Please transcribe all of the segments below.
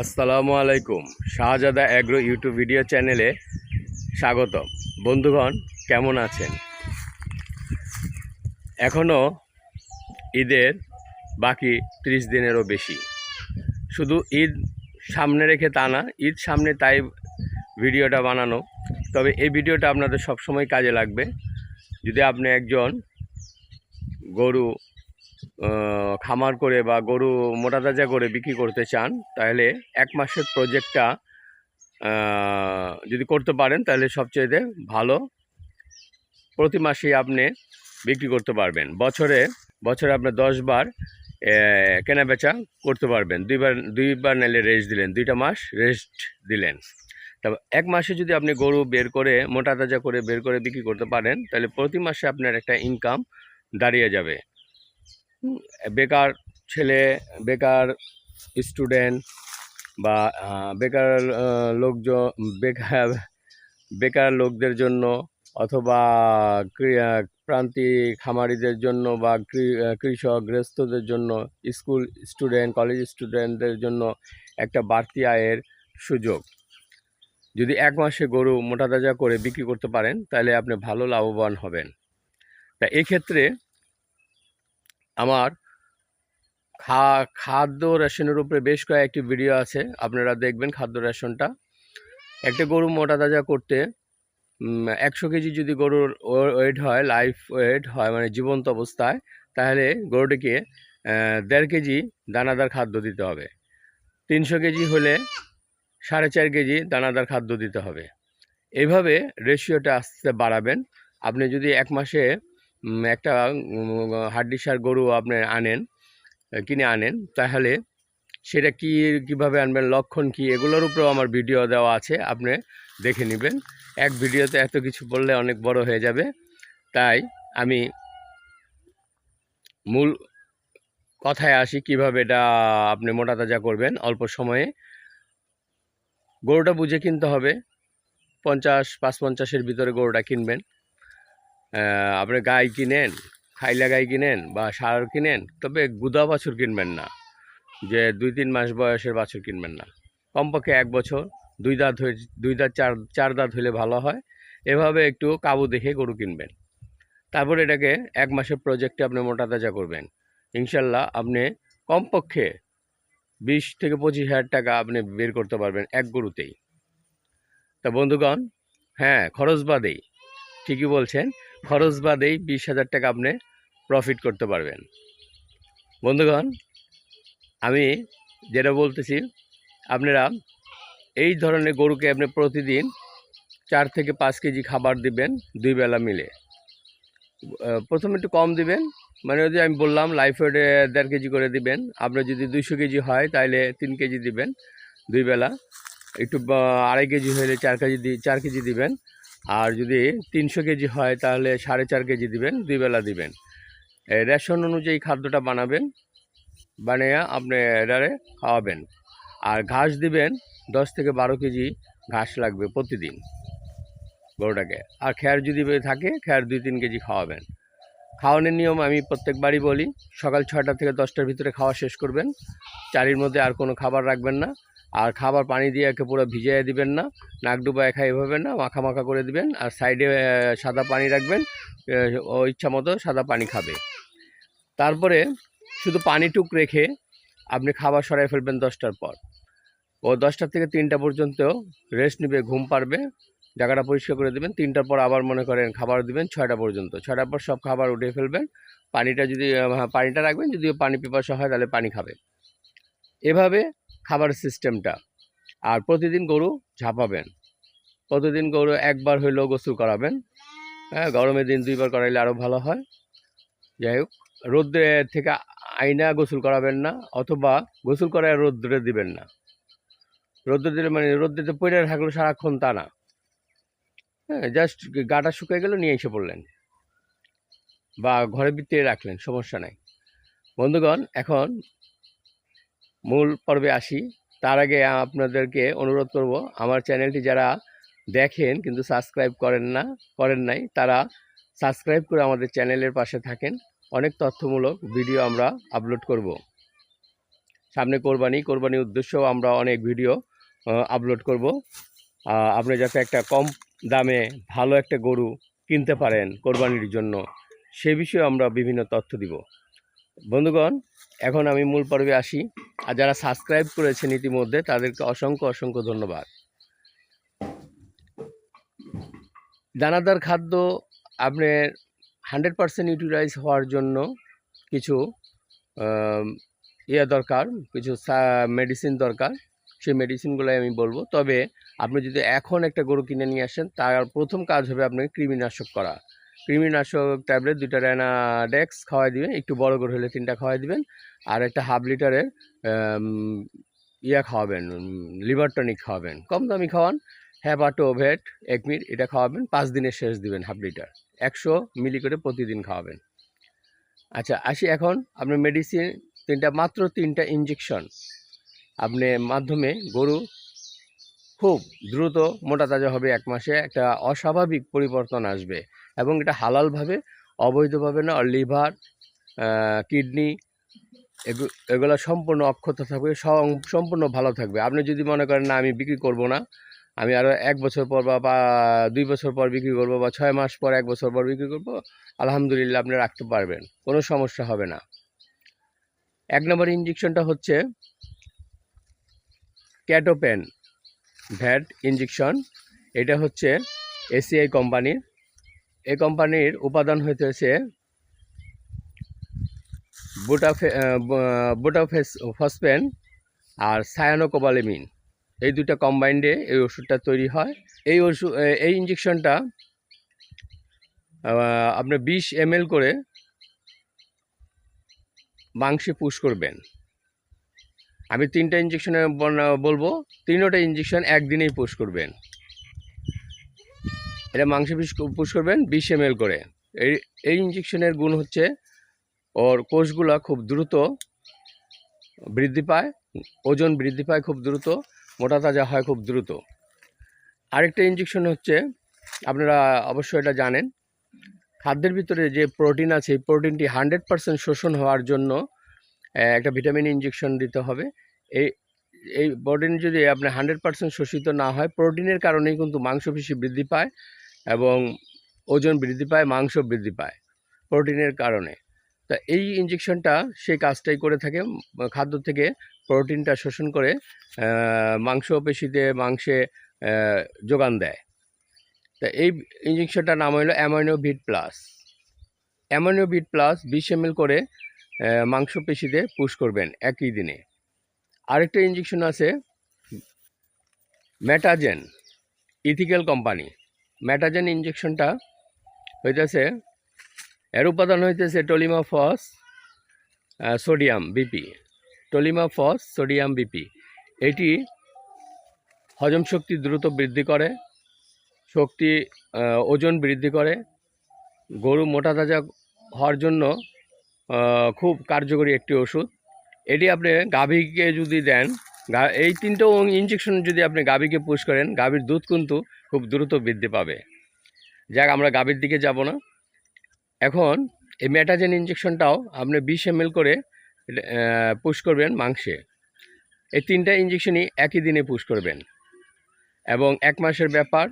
আসসালামু আলাইকুম। শাহজাদা agro YouTube video চ্যানেলে স্বাগতম। বন্ধুগণ, কেমন আছেন? এখনও ঈদের বাকি ত্রিশ দিনেরও বেশি। শুধু ঈদ সামনে রেখে তা না, ঈদ সামনে তাই ভিডিওটা বানানো। তবে এই ভিডিওটা আপনাদের সবসময় কাজে লাগবে। যদি আপনি একজন গরু খামার করে বা গরু মোটা তাজা করে বিক্রি করতে চান, তাহলে এক মাসের প্রজেক্টটা যদি করতে পারেন, তাহলে সবচেয়ে ভালো। প্রতি মাসেই আপনি বিক্রি করতে পারবেন। বছরে বছরে আপনি দশ বার কেনা বেচা করতে পারবেন। দুইবার দুইবার নাইলে রেস্ট দিলেন, দুইটা মাস রেস্ট দিলেন। তবে এক মাসে যদি আপনি গরু বের করে, মোটা তাজা করে বের করে বিক্রি করতে পারেন, তাহলে প্রতি মাসে আপনার একটা ইনকাম দাঁড়িয়ে যাবে। বেকার ছেলে, বেকার স্টুডেন্ট বা বেকার লোকজন, বেকার বেকার লোকদের জন্য অথবা প্রান্তিক খামারিদের জন্য বা কৃষক গৃহস্থদের জন্য, স্কুল স্টুডেন্ট কলেজ স্টুডেন্টদের জন্য একটা বাড়তি আয়ের সুযোগ। যদি এক মাসে গরু মোটা তাজা করে বিক্রি করতে পারেন, তাহলে আপনি ভালো লাভবান হবেন। তা এক্ষেত্রে আমার খা, খাদ্য রেশনের উপরে বেশ কয়েকটি ভিডিও আছে, আপনারা দেখবেন খাদ্য রেশনটা। একটা গরু মোটা তাজা করতে একশো কেজি যদি গরুর ওয়েট হয় লাইফ ওয়েট হয় মানে জীবন্ত অবস্থায়, তাহলে গরুটিকে দেড় কেজি দানাদার খাদ্য দিতে হবে। তিনশো কেজি হলে সাড়ে চার কেজি দানাদার খাদ্য দিতে হবে। এইভাবে রেশিওটা আস্তে আস্তে বাড়াবেন। আপনি যদি এক মাসে একটা হাড্ডিসার গরু আপনি আনেন কিনে আনেন, তাহলে সেটা কি, কীভাবে আনবেন, লক্ষণ কি, এগুলোর উপরেও আমার ভিডিও দেওয়া আছে, আপনি দেখে নেবেন। এক ভিডিওতে এত কিছু বললে অনেক বড় হয়ে যাবে। তাই আমি মূল কথায় আসি, কীভাবে এটা আপনি মোটা তাজা করবেন, অল্প সময়ে। গরুটা বুঝে কিনতে হবে, পঞ্চাশ, পাঁচ পঞ্চাশের ভিতরে গরুটা কিনবেন। আপনি গাই কিনেন, খাইলা গাই কিনেন বা সার কিনেন, তবে গুদা বাছুর কিনবেন না। যে দুই তিন মাস বয়সের বাছুর কিনবেন না। কমপক্ষে এক বছর, দুই দাঁত হয়ে, দুই দাঁত, চার চার দাঁত হলে ভালো হয়। এভাবে একটু কাবু দেখে গরু কিনবেন। তারপর এটাকে এক মাসের প্রজেক্টে আপনি মোটা তাজা করবেন। ইনশাল্লাহ আপনি কমপক্ষে বিশ থেকে পঁচিশ হাজার টাকা আপনি বের করতে পারবেন এক গরুতেই। তা বন্ধুগণ হ্যাঁ খরচ বাদেই। ঠিকই বলছেন খরচ বাদেই বিশ হাজার টাকা আপনি প্রফিট করতে পারবেন। বন্ধুগণ, আমি যেটা বলতেছি, আপনারা এই ধরনের গরুকে আপনি প্রতিদিন চার থেকে পাঁচ কেজি খাবার দিবেন দুই বেলা মিলে। প্রথমে একটু কম দিবেন মানে যদি আমি বললাম লাইফ ওয়েটে দেড় কেজি করে দিবেন, আপনার যদি দুইশো কেজি হয় তাহলে তিন কেজি দিবেন দুই বেলা। একটু আড়াই কেজি হলে চার কেজি চার কেজি দিবেন। আর যদি তিনশো কেজি হয়, তাহলে সাড়ে চার কেজি দিবেন, দুই বেলা দিবেন। রেশন অনুযায়ী খাদ্যটা বানাবেন, বানিয়ে আপনি এটারে খাওয়াবেন। আর ঘাস দিবেন, দশ থেকে বারো কেজি ঘাস লাগবে প্রতিদিন গরুটাকে। আর খ্যার যদি থাকে, খ্যার দুই তিন কেজি খাওয়াবেন। খাওয়ানোর নিয়ম আমি প্রত্যেকবারই বলি, সকাল ছয়টা থেকে দশটার ভিতরে খাওয়া শেষ করবেন। চারির মধ্যে আর কোনো খাবার রাখবেন না। আর খাবার পানি দিয়ে একে পুরো ভিজিয়ে দিবেন না নাক ডুবায় খাই এভাবে না মাখা মাখা করে দিবেন আর সাইডে সাদা পানি রাখবেন ও ইচ্ছা মতো সাদা পানি খাবে। তারপরে শুধু পানিটুক রেখে আপনি খাবার সরাই ফেলবেন দশটার পর। ও দশটা থেকে তিনটা পর্যন্ত রেস্ট নেবে ঘুম পারবে জায়গাটা পরিষ্কার করে দেবেন তিনটার পর আবার মনে করেন খাবার দিবেন ছয়টা পর্যন্ত। ছয়টার পর সব খাবার উঠে ফেলবেন পানিটা যদি হ্যাঁ, পানিটা রাখবেন যদি পানি পিপাসা হয় তাহলে পানি খাবে। এভাবে খাবারের সিস্টেমটা। আর প্রতিদিন গরু ঝাঁপাবেন। প্রতিদিন গরু একবার হইলেও গোসল করাবেন। হ্যাঁ গরমের দিন দুইবার করাইলে আরও ভালো হয়। যাই হোক, রোদ্রে থেকে আইনা গোসল করাবেন না, অথবা গোসল করায় রোদ্রে দিবেন না। রোদ্রে দিলে মানে রোদ্রে পড়ে থাকল সারাক্ষণ তা না। হ্যাঁ জাস্ট গাটা শুকিয়ে গেল, নিয়ে এসে পড়লেন। বা ঘরের ভিতরে রাখলেন, সমস্যা নাই। বন্ধুগণ, এখন মূল পর্বে আসি। তার আগে আপনাদেরকে অনুরোধ করব, আমার চ্যানেলটি যারা দেখেন কিন্তু সাবস্ক্রাইব করেন না, করেন নাই, তারা সাবস্ক্রাইব করে আমাদের চ্যানেলের পাশে থাকেন। অনেক তথ্যমূলক ভিডিও আমরা আপলোড করব। সামনে কোরবানি কোরবানির উদ্দেশ্যেও আমরা অনেক ভিডিও আপলোড করব। আপনি যাতে একটা কম দামে ভালো একটা গরু কিনতে পারেন কোরবানির জন্য, সে বিষয়ে আমরা বিভিন্ন তথ্য দিব। বন্ধুগণ এখন আমি মূল পর্বে আসি। আর যারা সাবস্ক্রাইব করেছেন ইতিমধ্যে, তাদেরকে অসংখ্য অসংখ্য ধন্যবাদ। দানাদার খাদ্য আপনার হান্ড্রেড পার্সেন্ট ইউটিলাইজ হওয়ার জন্য কিছু ইয়ে দরকার, কিছু মেডিসিন দরকার। সেই মেডিসিনগুলোই আমি বলব। তবে আপনি যদি এখন একটা গরু কিনে নিয়ে আসেন, তার প্রথম কাজ হবে আপনাকে কৃমিনাশক করা। কৃমিনাশক ট্যাবলেট, দুইটা ডেক্স খাওয়াই দিবেন, একটু বড় গরু হলে তিনটা খাওয়াই দিবেন, আর একটা হাফ লিটারের ইয়া খাওয়াবেন লিভার টনিক খাওয়াবেন, কম দামি খাওয়ান হ্যাপাটোভেট একমিট এটা খাওয়াবেন, পাঁচ দিনের শেষ দিবেন হাফ লিটার, একশো মিলি করে প্রতিদিন খাওয়াবেন। আচ্ছা আসি এখন আপনি মেডিসিন তিনটা, মাত্র তিনটা ইঞ্জেকশন আপনি মাধ্যমে গরু খুব দ্রুত, মোটা তাজা হবে এক মাসে, একটা অস্বাভাবিক পরিবর্তন আসবে। এবং এটা হালালভাবে, অবৈধভাবে না, লিভার কিডনি এগুলো সম্পূর্ণ অক্ষত থাকবে সম্পূর্ণ ভালো থাকবে। আপনি যদি মনে করেন, না, আমি বিক্রি করব না, আমি আরও এক বছর পর বা দুই বছর পর বিক্রি করব বা, ছয় মাস পর এক বছর পর বিক্রি করব, আলহামদুলিল্লাহ আপনি রাখতে পারবেন, কোনো সমস্যা হবে না। এক নম্বর ইঞ্জেকশনটা হচ্ছে ক্যাটোপেন ভ্যাট ইঞ্জেকশন এটা হচ্ছে এসিআই কোম্পানির এই কোম্পানির উপাদান হইতেছে বুটাফে বুটাফেস, ফসফেন আর সায়ানোকোবালেমিন। এই দুটা কম্বাইন্ডে এই ওষুধটা তৈরি হয়। এই ওষুধ এই ইঞ্জেকশনটা আপনি বিশ এম করে মাংসে পুশ করবেন। আমি তিনটা ইঞ্জেকশনে বলব, তিনোটা ইঞ্জেকশন একদিনেই পুশ করবেন। এটা মাংসে পুশ করবেন বিশ এম করে। এই এই ইঞ্জেকশনের গুণ হচ্ছে ওর কোষগুলা খুব দ্রুত বৃদ্ধি পায়, ওজন বৃদ্ধি পায় খুব দ্রুত, মোটা তাজা হয় খুব দ্রুত। আরেকটা ইঞ্জেকশন হচ্ছে, আপনারা অবশ্যই এটা জানেন, খাদ্যের ভিতরে যে প্রোটিন আছে, এই প্রোটিনটি হান্ড্রেড পার্সেন্ট শোষণ হওয়ার জন্য একটা ভিটামিন ইঞ্জেকশন দিতে হবে। এই এই প্রোটিন যদি আপনি হান্ড্রেড পার্সেন্ট শোষিত না হয় প্রোটিনের কারণেই কিন্তু মাংসপেশি বৃদ্ধি পায়। এবং ওজন বৃদ্ধি পায়, মাংস বৃদ্ধি পায় প্রোটিনের কারণে। তা এই ইঞ্জেকশনটা সেই কাজটাই করে থাকে, খাদ্য থেকে প্রোটিনটা শোষণ করে মাংসপেশিতে মাংসে যোগান দেয়। তা এই ইঞ্জেকশনটার নাম হলো amino vit plus. Amino vit plus বিশ এম করে মাংসপেশিতে পুশ করবেন একই দিনে। আরেকটা ইঞ্জেকশন আছে, ম্যাটাজেন, ইথিক্যাল কোম্পানি। ম্যাটাজেন ইঞ্জেকশনটা হইতেছে, এর উপাদান হইতেছে toldimfos sodium BP. Toldimfos, sodium BP, এটি হজম শক্তি দ্রুত বৃদ্ধি করে, শক্তি ওজন বৃদ্ধি করে, গরু মোটা তাজা হওয়ার জন্য খুব কার্যকরী একটি ওষুধ। এটি আপনি গাভীকে যদি দেন এই তিনটে ইঞ্জেকশন যদি আপনি গাভীকে পুশ করেন, গাভীর দুধ কিন্তু খুব দ্রুত বৃদ্ধি পাবে। যাক, আমরা গাভীর দিকে যাব না। এখন এই মেটাজেন ইঞ্জেকশনটাও আপনি বিশ এম করে পুশ করবেন মাংসে। এই তিনটা ইঞ্জেকশনই একই দিনে পুশ করবেন। এবং এক মাসের ব্যাপার,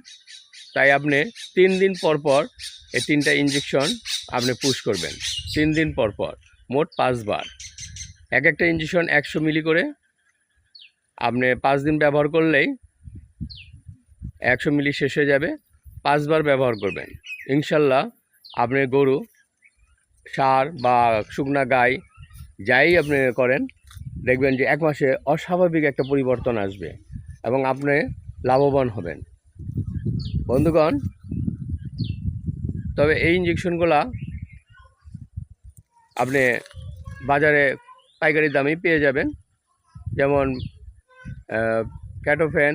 তাই আপনি তিন দিন পর পর এই তিনটা ইঞ্জেকশন আপনি পুশ করবেন। তিন দিন পর পর, মোট পাঁচবার। এক একটা ইঞ্জেকশন একশো মিলি করে আপনি পাঁচ দিন ব্যবহার করলেই একশো মিলি শেষ হয়ে যাবে। পাঁচবার ব্যবহার করবেন। ইনশাল্লাহ আপনি গরু, সার বা শুকনা গাই যাই আপনি করেন, দেখবেন যে এক মাসে অস্বাভাবিক একটা পরিবর্তন আসবে এবং আপনি লাভবান হবেন। বন্ধুগণ, তবে এই ইঞ্জেকশনগুলা আপনি বাজারে পাইকারি দামেই পেয়ে যাবেন। যেমন ক্যাটোফেন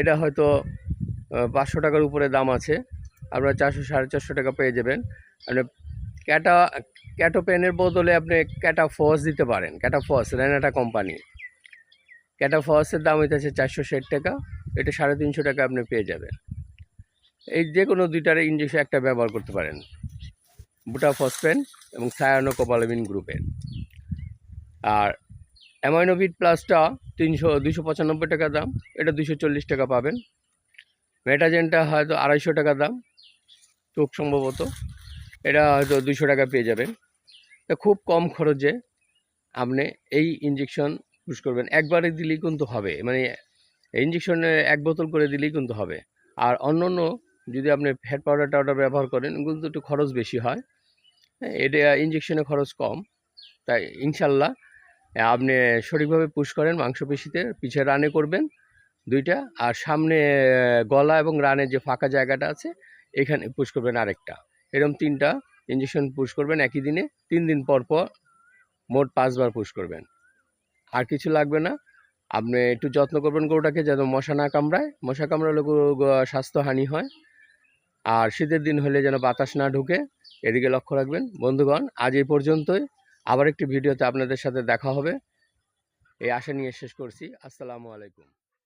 এটা হয়তো পাঁচশো টাকার উপরে দাম আছে। আপনারা চারশো, সাড়ে চারশো টাকা পেয়ে যাবেন। আপনি ক্যাটা ক্যাটোপেনের বদলে আপনি ক্যাটাফস দিতে পারেন। ক্যাটাফস রেনাটা কোম্পানি ক্যাটাফসের দাম হইতেছে চারশো ষাট টাকা। এটা সাড়ে তিনশো টাকা আপনি পেয়ে যাবেন। এই যে কোনো দুইটার ইঞ্জেকশন একটা ব্যবহার করতে পারেন। বুটাফসফেন এবং সায়ানো সায়ানোকোপালামিন গ্রুপের আর অ্যামাইনোভিট প্লাসটা তিনশো দুশো পঁচানব্বই টাকা দাম এটা দুশো চল্লিশ টাকা পাবেন। মেটাজেনটা হয়তো আড়াইশো টাকা দাম খুব সম্ভবত। এটা হয়তো দুশো টাকা পেয়ে যাবেন। তা খুব কম খরচে আপনি এই ইঞ্জেকশন পুশ করবেন। একবারে দিলেই কিন্তু হবে। মানে ইঞ্জেকশনে এক বোতল করে দিলেই কিন্তু হবে। আর অন্য অন্য যদি আপনি ফ্যাট পাউডার টাউডার ব্যবহার করেন এগুলো তো একটু খরচ বেশি হয়। হ্যাঁ, এটা ইঞ্জেকশনে খরচ কম। তাই ইনশাল্লাহ আপনি সঠিকভাবে পুশ করেন মাংসপেশিতে পিছে রানে করবেন দুইটা, আর সামনে গলা এবং রানের যে ফাঁকা জায়গাটা আছে, এখানে পুশ করবেন আরেকটা। এরকম তিনটা ইঞ্জেকশন পুশ করবেন একই দিনে, তিন দিন পর পর মোট পাঁচবার পুশ করবেন। আর কিছু লাগবে না, আপনি একটু যত্ন করবেন গরুটাকে যেন মশা না কামড়ায়। মশা কামড়ালে গরু স্বাস্থ্যহানি হয়। আর শীতের দিন হলে যেন বাতাস না ঢুকে, এদিকে লক্ষ্য রাখবেন। বন্ধুগণ, আজ এই পর্যন্তই। আবার একটি ভিডিওতে আপনাদের সাথে দেখা হবে। এই আশা নিয়ে শেষ করছি। আসসালামু আলাইকুম।